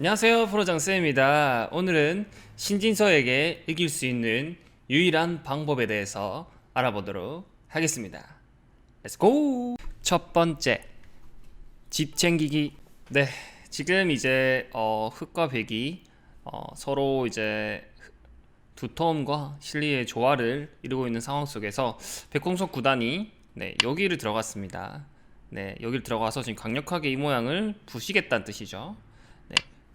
안녕하세요 프로장쌤입니다 오늘은 신진서에게 이길 수 있는 유일한 방법에 대해서 알아보도록 하겠습니다 go! 첫 번째 집 챙기기 네 지금 이제 어, 흑과 백이 어, 서로 이제 두터움과 실리의 조화를 이루고 있는 상황 속에서 백공석 구단이 네, 여기를 들어갔습니다. 네, 여기를 들어가서 지금 강력하게 이 모양을 부시겠다는 뜻이죠.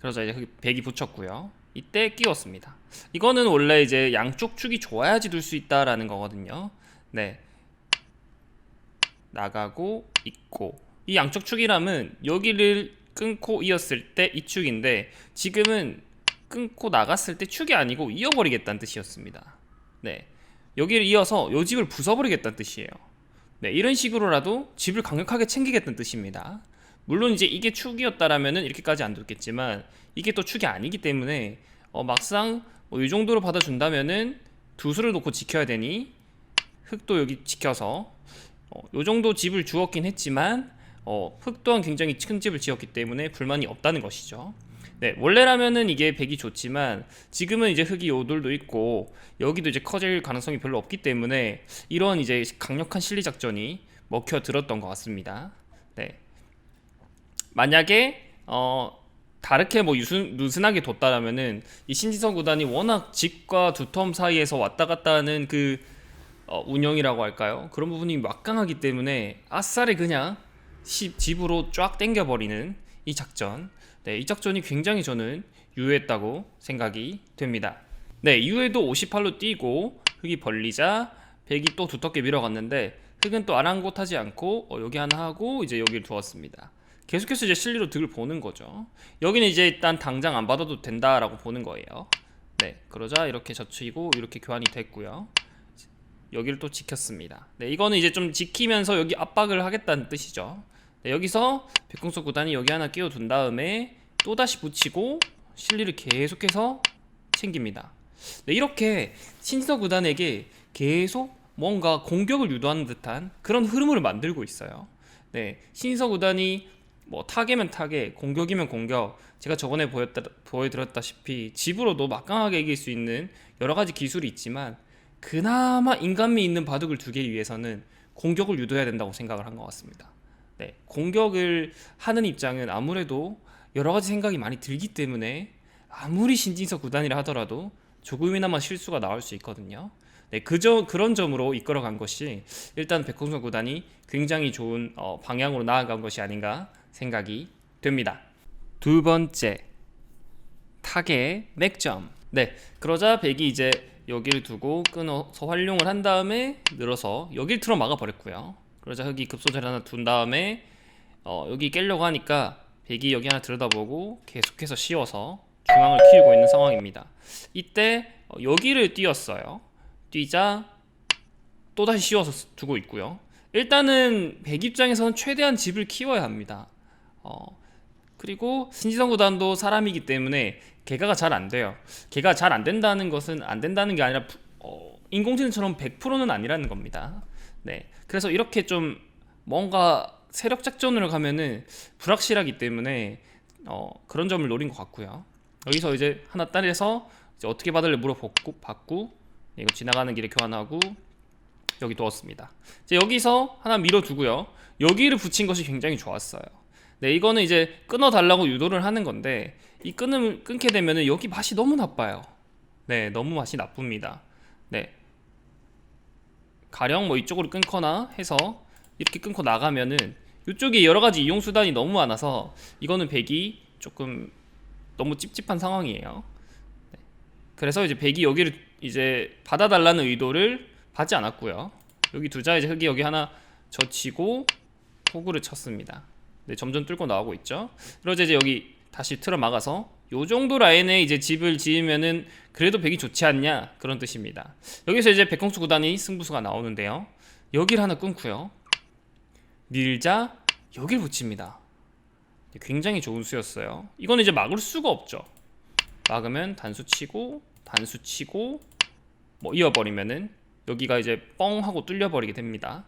네, 그래서 이제 흑- 백이 붙였고요. 이때 끼웠습니다. 이거는 원래 이제 양쪽 축이 좋아야지 둘 수 있다라는 거거든요. 네, 나가고 있고 이 양쪽 축이라면 여기를 끊고 이었을 때 이 축인데 지금은 끊고 나갔을 때 축이 아니고 이어버리겠다는 뜻이었습니다. 네. 여기를 이어서 요 집을 부숴버리겠다는 뜻이에요. 네, 이런 식으로라도 집을 강력하게 챙기겠다는 뜻입니다. 물론 이제 이게 축이었다라면은 이렇게까지 안 뒀겠지만 이게 또 축이 아니기 때문에 어, 막상 뭐 이 정도로 받아준다면은 두 수를 놓고 지켜야 되니 흙도 여기 지켜서 어, 요 정도 집을 주었긴 했지만 어, 흙 또한 굉장히 큰 집을 지었기 때문에 불만이 없다는 것이죠. 네, 원래라면은 이게 백이 좋지만 지금은 이제 흙이 요돌도 있고 여기도 이제 커질 가능성이 별로 없기 때문에 이런 이제 강력한 실리 작전이 먹혀 들었던 것 같습니다. 네. 만약에 어 다르게 뭐 유순, 느슨하게 뒀다라면은 이 신지성 구단이 워낙 집과 두 텀 사이에서 왔다 갔다 하는 그 어, 운영이라고 할까요? 그런 부분이 막강하기 때문에 아싸리 그냥 시- 집으로 쫙 당겨버리는 이 작전. 네, 이 작전이 굉장히 저는 유효했다고 생각이 됩니다. 네, 이후에도 58로 뛰고 흙이 벌리자 백이 또 두텁게 밀어갔는데 흙은 또 아랑곳하지 않고 어, 여기 하나 하고 이제 여기를 두었습니다. 계속해서 이제 실리로 득을 보는 거죠. 여기는 이제 일단 당장 안 받아도 된다라고 보는 거예요. 네, 그러자 이렇게 젖히고 이렇게 교환이 됐고요. 여기를 또 지켰습니다. 네, 이거는 이제 좀 지키면서 여기 압박을 하겠다는 뜻이죠. 네, 여기서 백공석 구단이 여기 하나 끼워둔 다음에 또 다시 붙이고 실리를 계속해서 챙깁니다. 네, 이렇게 신서 구단에게 계속 뭔가 공격을 유도하는 듯한 그런 흐름을 만들고 있어요. 네, 신서 구단이 뭐 타개면 타개, 공격이면 공격. 제가 저번에 보였다, 보여드렸다시피 집으로도 막강하게 이길 수 있는 여러 가지 기술이 있지만 그나마 인간미 있는 바둑을 두기 위해서는 공격을 유도해야 된다고 생각을 한 것 같습니다. 네, 공격을 하는 입장은 아무래도 여러 가지 생각이 많이 들기 때문에 아무리 신진서 구단이라 하더라도 조금이나마 실수가 나올 수 있거든요. 네, 그저 그런 점으로 이끌어간 것이 일단 백홍선 구단이 굉장히 좋은 어, 방향으로 나아간 것이 아닌가 생각이 됩니다. 두 번째 타겟 맥점. 네, 그러자 백이 이제 여기를 두고 끊어서 활용을 한 다음에 늘어서 여기를 틀어 막아 버렸고요. 그러자 흑이 급소자를 하나 둔 다음에 어, 여기 깨려고 하니까 백이 여기 하나 들여다보고 계속해서 씌워서 중앙을 키우고 있는 상황입니다. 이때 어, 여기를 띄었어요. 뛰자 또 다시 씌워서 두고 있고요. 일단은 백 입장에서는 최대한 집을 키워야 합니다. 어, 그리고 신지성 구단도 사람이기 때문에 개가가 잘 안 돼요. 개가 잘 안 된다는 것은 안 된다는 게 아니라 어, 인공지능처럼 100%는 아니라는 겁니다. 네, 그래서 이렇게 좀 뭔가 세력 작전으로 가면은 불확실하기 때문에 어, 그런 점을 노린 것 같고요. 여기서 이제 하나 따내서 이제 어떻게 받을래 물어보고 받고 네, 이거 지나가는 길에 교환하고 여기 두었습니다. 이제 여기서 하나 밀어두고요. 여기를 붙인 것이 굉장히 좋았어요. 네, 이거는 이제 끊어 달라고 유도를 하는 건데 이 끊음 끊게 되면은 여기 맛이 너무 나빠요. 네, 너무 맛이 나쁩니다. 네. 가령 뭐 이쪽으로 끊거나 해서 이렇게 끊고 나가면은 이쪽에 여러 가지 이용 수단이 너무 많아서 이거는 백이 조금 너무 찝찝한 상황이에요. 네. 그래서 이제 백이 여기를 이제 받아달라는 의도를 받지 않았고요. 여기 두자 이제 흙이 여기 하나 젖히고 호구를 쳤습니다. 네, 점점 뚫고 나오고 있죠. 그러자 이제 여기 다시 틀어 막아서 요 정도 라인에 이제 집을 지으면은 그래도 백이 좋지 않냐 그런 뜻입니다. 여기서 이제 백공수 구단이 승부수가 나오는데요. 여기를 하나 끊고요. 밀자 여길 붙입니다. 굉장히 좋은 수였어요. 이건 이제 막을 수가 없죠. 막으면 단수 치고 단수 치고 뭐 이어버리면은 여기가 이제 뻥 하고 뚫려 버리게 됩니다.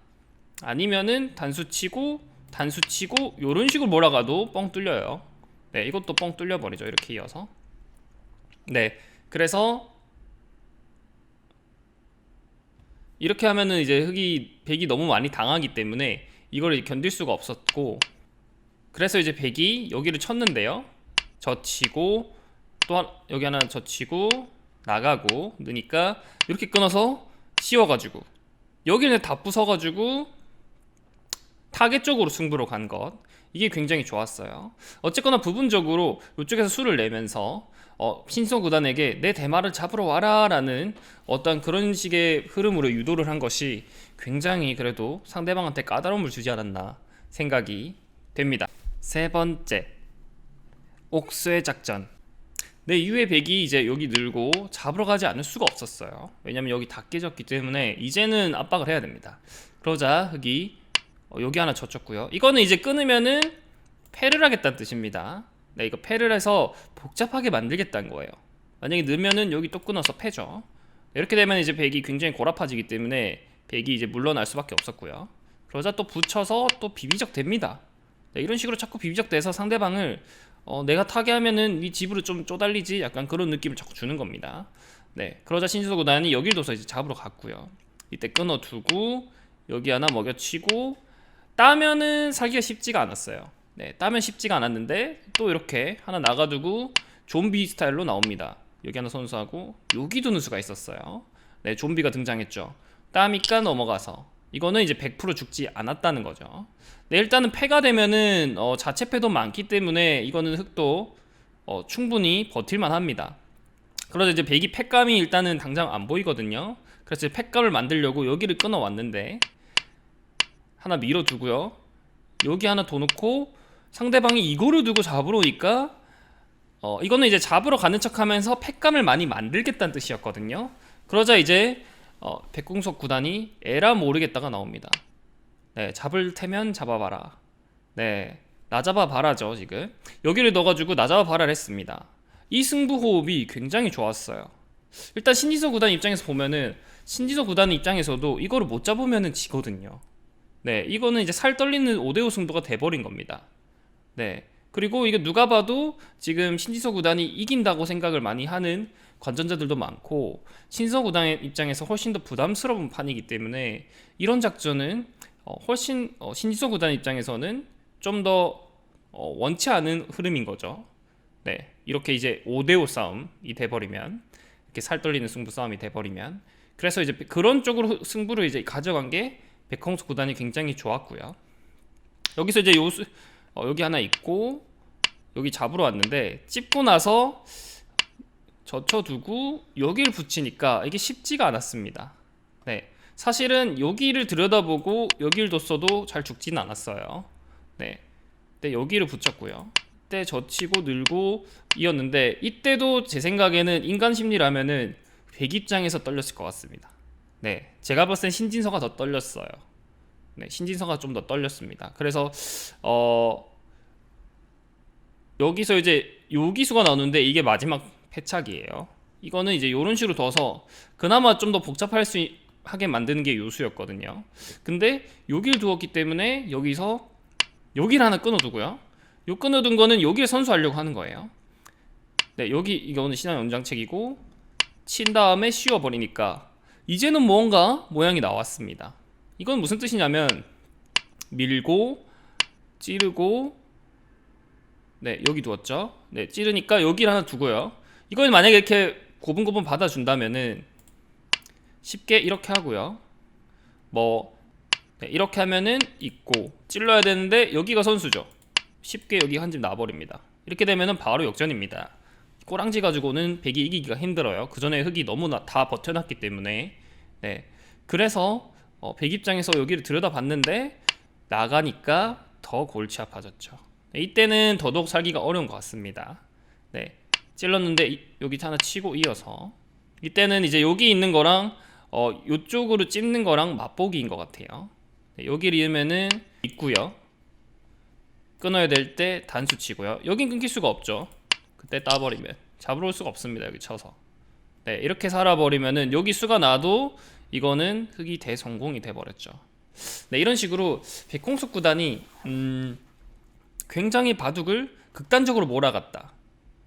아니면은 단수 치고 단수 치고 요런 식으로 몰아가도 뻥 뚫려요. 네, 이것도 뻥 뚫려 버리죠. 이렇게 이어서. 네. 그래서 이렇게 하면은 이제 흑이 백이 너무 많이 당하기 때문에 이걸 견딜 수가 없었고 그래서 이제 백이 여기를 쳤는데요. 젖히고 또 한, 여기 하나 젖히고 나가고 느니까 이렇게 끊어서 씌워가지고 여기는 다 부숴가지고 타겟 쪽으로 승부로 간 것. 이게 굉장히 좋았어요. 어쨌거나 부분적으로 이쪽에서 수를 내면서 어, 신성 구단에게 내 대마를 잡으러 와라라는 어떤 그런 식의 흐름으로 유도를 한 것이 굉장히 그래도 상대방한테 까다로움을 주지 않았나 생각이 됩니다. 세 번째, 옥수의 작전. 내 이후에 백이 이제 여기 늘고 잡으러 가지 않을 수가 없었어요. 왜냐면 여기 다 깨졌기 때문에 이제는 압박을 해야 됩니다. 그러자 흑이 어, 여기 하나 젖혔고요. 이거는 이제 끊으면은 패를 하겠다는 뜻입니다. 네, 이거 패를 해서 복잡하게 만들겠다는 거예요. 만약에 넣으면은 여기 또 끊어서 패죠. 이렇게 되면 이제 백이 굉장히 고라파지기 때문에 백이 이제 물러날 수밖에 없었고요. 그러자 또 붙여서 또 비비적 됩니다. 네, 이런 식으로 자꾸 비비적 돼서 상대방을 어, 내가 타게 하면은 이 집으로 좀 쪼달리지 약간 그런 느낌을 자꾸 주는 겁니다. 네, 그러자 신수도 구단이 여길 둬서 이제 잡으러 갔고요. 이때 끊어두고 여기 하나 먹여치고 따면은 살기가 쉽지가 않았어요. 네, 따면 쉽지가 않았는데 또 이렇게 하나 나가두고 좀비 스타일로 나옵니다. 여기 하나 선수하고 여기 두는 수가 있었어요. 네, 좀비가 등장했죠. 따니까 넘어가서 이거는 이제 100% 죽지 않았다는 거죠. 네, 일단은 패가 되면은 어, 자체 패도 많기 때문에 이거는 흑도 어, 충분히 버틸만 합니다. 그러자 이제 백이 패감이 일단은 당장 안 보이거든요. 그래서 패감을 만들려고 여기를 끊어 왔는데 하나 밀어두고요. 여기 하나 더 놓고 상대방이 이거를 두고 잡으러 오니까 어 이거는 이제 잡으러 가는 척하면서 패감을 많이 만들겠다는 뜻이었거든요. 그러자 이제 어 백궁석 구단이 에라 모르겠다가 나옵니다. 네, 잡을 테면 잡아봐라. 네, 나 잡아봐라죠 지금. 여기를 넣어가지고 나 잡아봐라를 했습니다. 이 승부 호흡이 굉장히 좋았어요. 일단 신지서 구단 입장에서 보면은 신지서 구단 입장에서도 이거를 못 잡으면은 지거든요. 네, 이거는 이제 살 떨리는 5대5 승부가 돼버린 겁니다. 네. 그리고 이게 누가 봐도 지금 신지서 구단이 이긴다고 생각을 많이 하는 관전자들도 많고 신서 구단의 입장에서 훨씬 더 부담스러운 판이기 때문에 이런 작전은 어, 훨씬 어, 신지서 구단 입장에서는 좀더 어, 원치 않은 흐름인 거죠. 네. 이렇게 이제 5대5 싸움이 돼버리면 이렇게 살 떨리는 승부 싸움이 돼버리면 그래서 이제 그런 쪽으로 승부를 이제 가져간 게 백홍수 구단이 굉장히 좋았고요. 여기서 이제 요수 어, 여기 하나 있고 여기 잡으러 왔는데 찝고 나서 젖혀두고 여기를 붙이니까 이게 쉽지가 않았습니다. 네, 사실은 여기를 들여다보고 여기를 뒀어도 잘 죽지는 않았어요. 네, 근데 여기를 붙였고요. 이때 젖히고 늘고 이었는데 이때도 제 생각에는 인간 심리라면은 백 입장에서 떨렸을 것 같습니다. 네, 제가 봤을 땐 신진서가 더 떨렸어요. 네, 신진서가 좀 더 떨렸습니다. 그래서 어 여기서 이제 요기수가 나오는데 이게 마지막 패착이에요. 이거는 이제 요런 식으로 둬서 그나마 좀 더 복잡할 수 하게 만드는 게 요수였거든요. 근데 여기를 두었기 때문에 여기서 여기를 하나 끊어두고요. 요 끊어둔 거는 여기를 선수하려고 하는 거예요. 네, 여기 이거는 신화 연장책이고 친 다음에 씌워버리니까 이제는 뭔가 모양이 나왔습니다. 이건 무슨 뜻이냐면 밀고 찌르고 네 여기 두었죠. 네 찌르니까 여기를 하나 두고요. 이걸 만약에 이렇게 고분고분 받아준다면은 쉽게 이렇게 하고요. 뭐 네, 이렇게 하면은 있고 찔러야 되는데 여기가 선수죠. 쉽게 여기 한집 놔버립니다. 이렇게 되면은 바로 역전입니다. 꼬랑지 가지고는 백이 이기기가 힘들어요. 그 전에 흑이 너무 나 다 버텨놨기 때문에 네 그래서 어, 백 입장에서 여기를 들여다봤는데 나가니까 더 골치 아파졌죠. 네, 이때는 더더욱 살기가 어려운 것 같습니다. 네 찔렀는데 이, 여기 하나 치고 이어서 이때는 이제 여기 있는 거랑 어 요쪽으로 찝는 거랑 맛보기인 것 같아요. 네, 여기를 이으면은 있고요. 끊어야 될 때 단수 치고요. 여긴 끊길 수가 없죠. 그때 따버리면 잡으러 올 수가 없습니다. 여기 쳐서. 네, 이렇게 살아버리면은 여기 수가 나도 이거는 흑이 대성공이 돼버렸죠. 네, 이런 식으로 백홍숙 구단이 음, 굉장히 바둑을 극단적으로 몰아갔다.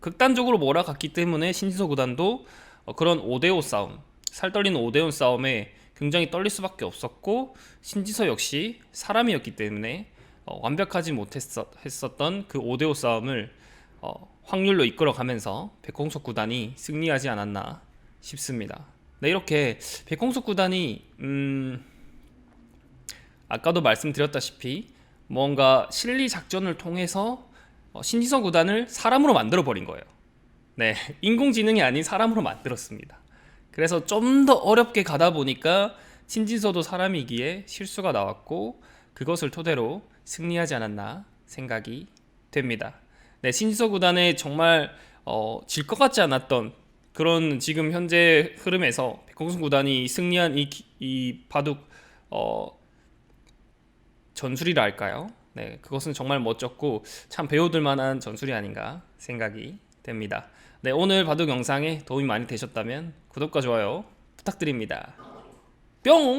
극단적으로 몰아갔기 때문에 신지서 구단도 어, 그런 5대5 싸움, 살 떨리는 5대5 싸움에 굉장히 떨릴 수밖에 없었고 신지서 역시 사람이었기 때문에 어, 완벽하지 못했었던 그 5대5 싸움을 어, 확률로 이끌어가면서 백홍석 구단이 승리하지 않았나 싶습니다. 네, 이렇게 백홍석 구단이 음, 아까도 말씀드렸다시피 뭔가 실리 작전을 통해서 어, 신지성 구단을 사람으로 만들어 버린 거예요. 네, 인공지능이 아닌 사람으로 만들었습니다. 그래서 좀 더 어렵게 가다 보니까 신지서도 사람이기에 실수가 나왔고 그것을 토대로 승리하지 않았나 생각이 됩니다. 네, 신지서 구단의 정말 어, 질 것 같지 않았던 그런 지금 현재 흐름에서 백홍순 구단이 승리한 이, 기- 이 바둑 어, 전술이라 할까요? 네, 그것은 정말 멋졌고 참 배워둘 만한 전술이 아닌가 생각이 됩니다. 네, 오늘 바둑 영상에 도움이 많이 되셨다면 구독과 좋아요 부탁드립니다. 뿅!